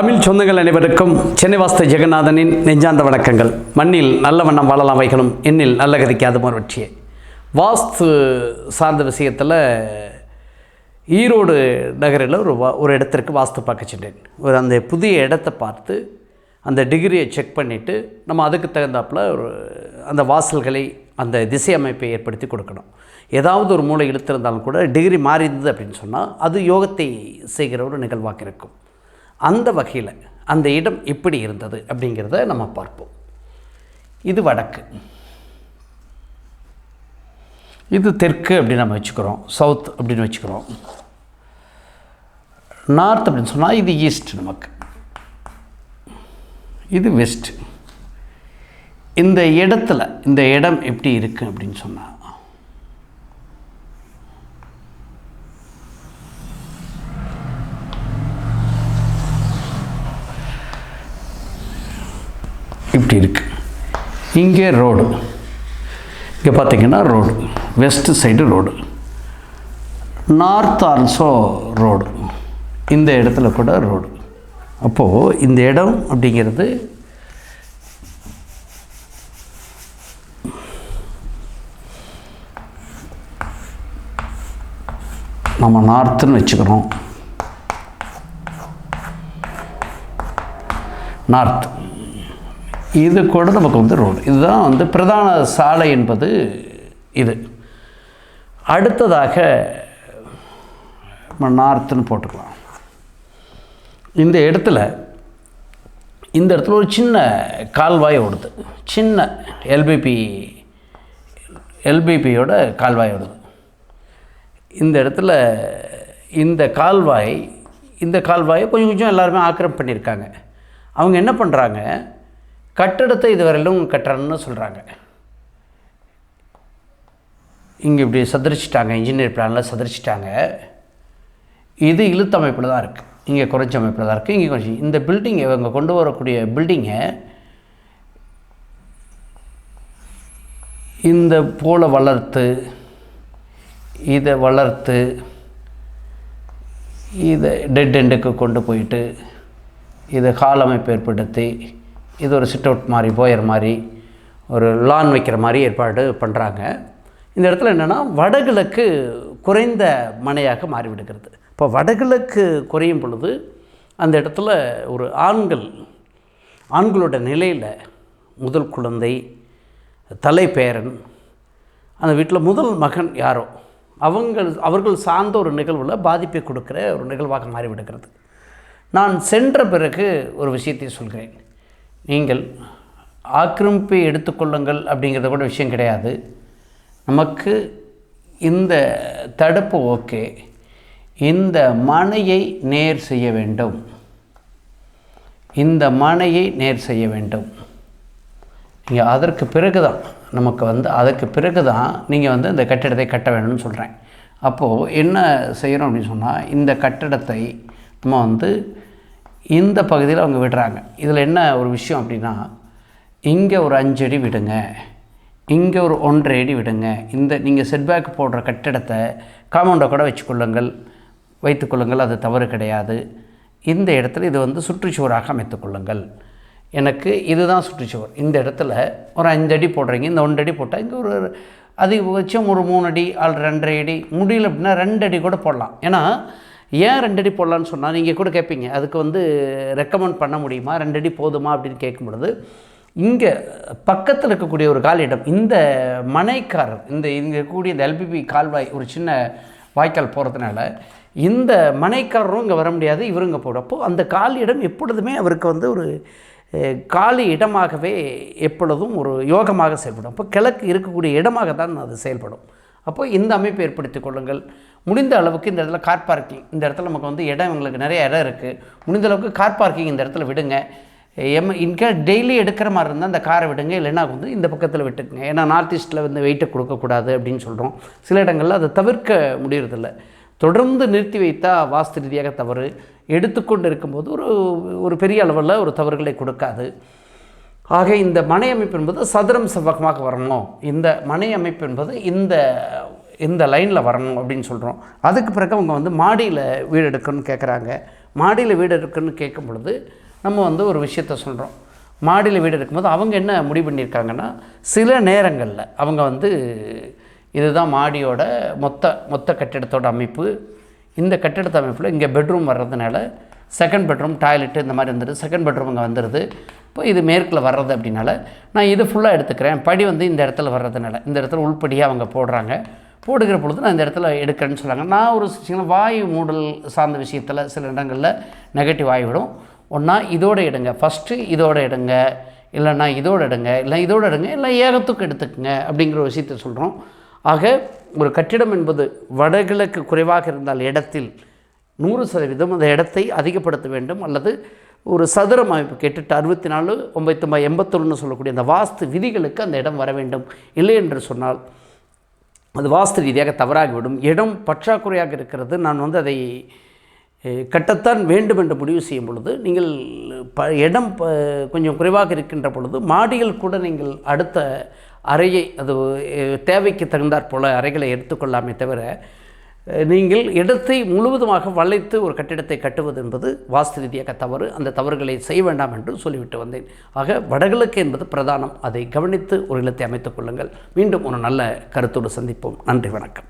தமிழ் சொந்தங்கள் அனைவருக்கும் சென்னை வாஸ்து ஜெகநாதனின் நெஞ்சாந்த வணக்கங்கள். மண்ணில் நல்ல வண்ணம் வாழலாம் வைகளும் எண்ணில் நல்ல கதிக்கு அது வெற்றியே. வாஸ்து சார்ந்த விஷயத்தில் ஈரோடு நகரில் ஒரு வா ஒரு இடத்திற்கு வாஸ்து பார்க்க சென்றேன். ஒரு அந்த புதிய இடத்தை பார்த்து அந்த டிகிரியை செக் பண்ணிவிட்டு நம்ம அதுக்கு தகுந்தாப்புல ஒரு அந்த வாசல்களை அந்த திசை அமைப்பை ஏற்படுத்தி கொடுக்கணும். ஏதாவது ஒரு மூளை இழுத்திருந்தாலும் கூட டிகிரி மாறி இருந்தது அப்படின்னு சொன்னால் அது யோகத்தை செய்கிற ஒரு நிகழ்வாக இருக்கும். அந்த வகையில் அந்த இடம் எப்படி இருந்தது அப்படிங்கிறத நம்ம பார்ப்போம். இது வடக்கு. இது தெற்கு அப்படின்னு நம்ம வச்சுக்கிறோம். சவுத் அப்படின்னு வச்சுக்கிறோம். நார்த் அப்படின்னு சொன்னால் இது ஈஸ்ட் நமக்கு. இது வெஸ்ட். இந்த இடத்துல இந்த இடம் எப்படி இருக்குது அப்படின்னு சொன்னால் இப்படி இருக்குது இங்கே ரோடு. இங்கே பார்த்தீங்கன்னா road. West side road. North also road இந்த இடத்துல கூட ரோடு அப்போது இந்த இடம் அப்படிங்கிறது நம்ம நார்த்துன்னு வச்சுக்கிறோம். நார்த் இது கூட நமக்கு வந்து ரோடு இதுதான் வந்து பிரதான சாலை என்பது இது. அடுத்ததாக நம்ம நார்த்துன்னு போட்டுக்கலாம். இந்த இடத்துல இந்த இடத்துல ஒரு சின்ன கால்வாய் ஓடுது. சின்ன எல்பிபி எல்பிபியோட கால்வாய் ஓடுது. இந்த இடத்துல இந்த கால்வாய் இந்த கால்வாயை கொஞ்சம் கொஞ்சம் எல்லாருமே ஆக்கிரமிப்பு பண்ணியிருக்காங்க. அவங்க என்ன பண்ணுறாங்க கட்டடத்தை இதுவரையிலும் கட்டுறன்னு சொல்கிறாங்க இங்கே இப்படி சதரிச்சிட்டாங்க இன்ஜினியர் பிளானில் சதுரிச்சிட்டாங்க. இது இழுத்த அமைப்பில் தான் இருக்குது இங்கே குறைஞ்ச அமைப்பில் தான் இருக்குது இங்கே கொஞ்சம் இந்த பில்டிங் இவங்க கொண்டு வரக்கூடிய பில்டிங்கை இந்த போல வளர்த்து இதை வளர்த்து இதை டெட் எண்டுக்கு கொண்டு போயிட்டு இதை கால் அமைப்பு ஏற்படுத்தி இது ஒரு சிட் அவுட் மாதிரி போயர் மாதிரி ஒரு லான் வைக்கிற மாதிரி ஏற்பாடு பண்ணுறாங்க இந்த இடத்துல என்னென்னா வடகிழக்கு குறைந்த மனையாக மாறிவிடுகிறது. இப்போ வடகிழக்கு குறையும் பொழுது அந்த இடத்துல ஒரு ஆண்கள் ஆண்களோட நிலையில் முதல் குழந்தை தலைப்பேரன் அந்த வீட்டில் முதல் மகன் யாரோ அவங்கள் அவர்கள் சார்ந்த ஒரு நிகழ்வில் பாதிப்பை கொடுக்குற ஒரு நிகழ்வாக மாறிவிடுகிறது. நான் சென்ற பிறகு ஒரு விஷயத்தை சொல்கிறேன். நீங்கள் ஆக்கிரமிப்பை எடுத்துக்கொள்ளுங்கள் அப்படிங்கிறத கூட விஷயம் கிடையாது. நமக்கு இந்த தடுப்பு ஓகே. இந்த மனையை நேர் செய்ய வேண்டும். இந்த மனையை நேர் செய்ய வேண்டும். நீங்கள் அதற்கு பிறகு தான் நமக்கு வந்து அதற்கு பிறகு தான் நீங்கள் வந்து இந்த கட்டிடத்தை கட்ட வேணும்னு சொல்கிறேன் அப்போது என்ன செய்கிறோம் அப்படின்னு சொன்னால் இந்த கட்டிடத்தை நம்ம வந்து இந்த பகுதியில் அவங்க விடுறாங்க. இதில் என்ன ஒரு விஷயம் அப்படின்னா இங்கே ஒரு அஞ்சு அடி விடுங்க இங்கே ஒரு ஒன்றரை அடி விடுங்க இந்த நீங்கள் செட்பேக் போடுற கட்டிடத்தை காம்பவுண்டை கூட வச்சுக்கொள்ளுங்கள் வைத்துக்கொள்ளுங்கள் அது தவறு கிடையாது. இந்த இடத்துல இது வந்து சுற்றுச்சுவராக அமைத்துக்கொள்ளுங்கள் எனக்கு இதுதான் சுற்றுச்சுவர். இந்த இடத்துல ஒரு அஞ்சு அடி போடுறீங்க இந்த ஒன்றடி போட்டால் இங்கே ஒரு அதிகபட்சம் ஒரு மூணு அடி ஆள் ரெண்டரை அடி முடியல அப்படின்னா ரெண்டு அடி கூட போடலாம். ஏன்னா ஏன் ரெண்டடி போடலான்னு சொன்னால் நீங்கள் கூட கேட்பீங்க அதுக்கு வந்து ரெக்கமெண்ட் பண்ண முடியுமா? ரெண்டடி போதுமா? அப்படின்னு கேட்கும் பொழுது இங்கே பக்கத்தில் இருக்கக்கூடிய ஒரு காலியிடம் இந்த மனைக்காரர் இந்த இங்கே இருக்கக்கூடிய இந்த எல்பிபி கால்வாய் ஒரு சின்ன வாய்க்கால் போகிறதுனால இந்த மனைக்காரரும் இங்கே வர முடியாது இவருங்க இங்கே அந்த காலியிடம் எப்பொழுதுமே அவருக்கு வந்து ஒரு காலி இடமாகவே எப்பொழுதும் ஒரு யோகமாக செயல்படும். அப்போ கிழக்கு இருக்கக்கூடிய இடமாக தான் அது செயல்படும். அப்போ இந்த அமைப்பை ஏற்படுத்தி கொள்ளுங்கள். முடிந்த அளவுக்கு இந்த இடத்துல கார் பார்க்கிங் இந்த இடத்துல நமக்கு வந்து இடம் எங்களுக்கு நிறைய இடம் இருக்குது முடிந்த அளவுக்கு கார் பார்க்கிங் இந்த இடத்துல விடுங்க. எம் இன்கே டெய்லி எடுக்கிற மாதிரி இருந்தால் அந்த காரை விடுங்க. இல்லைன்னா வந்து இந்த பக்கத்தில் விட்டுக்குங்க. ஏன்னா நார்த் ஈஸ்ட்டில் வந்து வெயிட்டை கொடுக்கக்கூடாது அப்படின்னு சொல்கிறோம் சில இடங்களில் அதை தவிர்க்க முடியறதில்ல. தொடர்ந்து நிறுத்தி வைத்தால் வாஸ்து ரீதியாக தவறு. எடுத்துக்கொண்டு இருக்கும்போது ஒரு ஒரு பெரிய அளவில் ஒரு தவறுகளை கொடுக்காது. ஆக இந்த மனை அமைப்பு என்பது சதுரம் செவ்வகமாக வரணும். இந்த மனை அமைப்பு என்பது இந்த இந்த லைனில் வரணும் அப்படின்னு சொல்கிறோம் அதுக்கு பிறகு அவங்க வந்து மாடியில் வீடு எடுக்கணும்னு கேட்குறாங்க மாடியில் வீடு இருக்குன்னு கேட்கும் பொழுது நம்ம வந்து ஒரு விஷயத்த சொல்கிறோம் மாடியில் வீடு இருக்கும்போது அவங்க என்ன முடிவு பண்ணியிருக்காங்கன்னா சில நேரங்களில் அவங்க வந்து இதுதான் மாடியோட மொத்த மொத்த கட்டிடத்தோட அமைப்பு இந்த கட்டிடத்து அமைப்பில் இங்கே பெட்ரூம் வர்றதுனால செகண்ட் பெட்ரூம் டாய்லெட்டு இந்த மாதிரி வந்துடுது. செகண்ட் பெட்ரூம் இங்கே வந்துடுது. இப்போ இது மேற்கில் வர்றது அப்படின்னால நான் இது ஃபுல்லாக எடுத்துக்கிறேன். படி வந்து இந்த இடத்துல வர்றதுனால இந்த இடத்துல உள்படியாக அவங்க போடுறாங்க. போடுகிற பொழுது நான் இந்த இடத்துல எடுக்கிறேன்னு சொல்கிறாங்க நான் ஒரு சின்ன வாயு மூடல் சார்ந்த விஷயத்தில் சில இடங்களில் நெகட்டிவ் ஆகிவிடும் ஒன்றா இதோடு எடுங்க. ஃபஸ்ட்டு இதோடு எடுங்க. இல்லைன்னா இதோடு எடுங்க. இல்லை இதோடு எடுங்க. இல்லை ஏகத்துக்கு எடுத்துக்கங்க அப்படிங்கிற ஒரு சொல்கிறோம் ஆக ஒரு கட்டிடம் என்பது வடகிழக்கு குறைவாக இருந்தால் இடத்தில் நூறு சதவீதம் அந்த இடத்தை அதிகப்படுத்த வேண்டும் அல்லது ஒரு சதுரம் அமைப்பு கேட்டுட்டு அறுபத்தி நாலு ஒம்பத்தி எண்பத்தொன்னு சொல்லக்கூடிய அந்த வாஸ்து விதிகளுக்கு அந்த இடம் வர வேண்டும். இல்லை என்று சொன்னால் அது வாஸ்து ரீதியாக தவறாகிவிடும். இடம் பற்றாக்குறையாக இருக்கிறது. நான் வந்து அதை கட்டத்தான் வேண்டும் என்று முடிவு செய்யும் பொழுது நீங்கள் ப இடம் கொஞ்சம் குறைவாக இருக்கின்ற பொழுது மாடியில் கூட நீங்கள் அடுத்த அறையை அது தேவைக்கு தகுந்தாற் போல அறைகளை எடுத்துக்கொள்ளாமே தவிர நீங்கள் இடத்தை முழுவதுமாக வளைத்து ஒரு கட்டிடத்தை கட்டுவது என்பது வாஸ்து ரீதியாக தவறு. அந்த தவறுகளை செய்ய வேண்டாம் என்று சொல்லிவிட்டு வந்தேன். ஆக வடகிழக்கு என்பது பிரதானம். அதை கவனித்து ஒரு இல்லத்தை அமைத்துக் கொள்ளுங்கள். மீண்டும் ஒரு நல்ல கருத்தோடு சந்திப்போம். நன்றி வணக்கம்.